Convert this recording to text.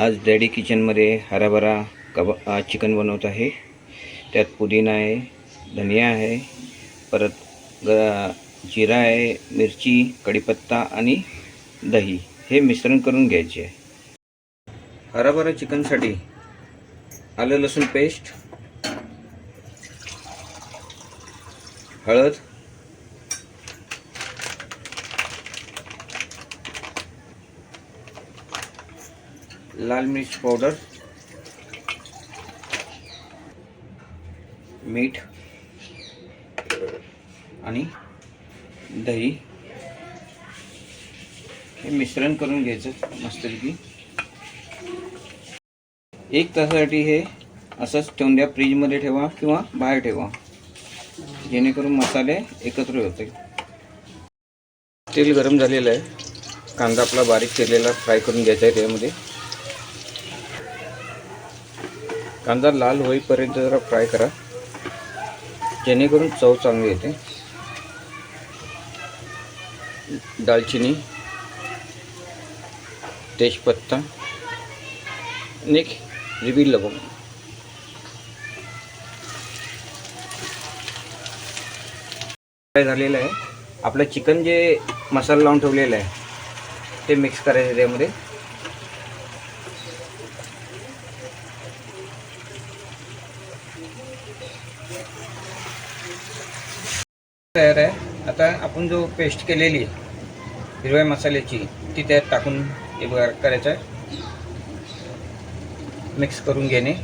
आज डॅडी किचनमध्ये हराभरा कबा चिकन बनवत आहे. त्यात पुदिना आहे धनिया आहे परत ग जिरा आहे मिरची कढीपत्ता आणि दही. हे मिश्रण करून घ्यायचे आहे. हराभरा चिकनसाठी आलं लसूण पेस्ट हळद लाल मिर्च पावडर मीठ आणि दही. हे मिश्रण करून घ्यायचं मस्तपैकी. एक तासासाठी हे असंच ठेवून द्या फ्रीजमध्ये ठेवा किंवा बाहेर ठेवा. जेणेकरून मसाले एकत्र होते तेल गरम झालेलं आहे. कांदा आपला बारीक केलेला फ्राय करून घ्यायचा आहे त्यामध्ये. कांदा लाल होईपर्यंत जरा फ्राय करा. जेणेकरून चव चांगली येते. दालचिनी तेजपत्ता आणि एक रिबील लवंग. फ्राय झालेलं आहे. आपलं चिकन जे मसाला लावून ठेवलेलं आहे ते मिक्स करायचं त्यामध्ये. तयार आहे. आता आपण जो पेस्ट केलेली आहे हिरव्या मसाल्याची ती त्यात टाकून हे करायचं आहे. मिक्स करून घेणे.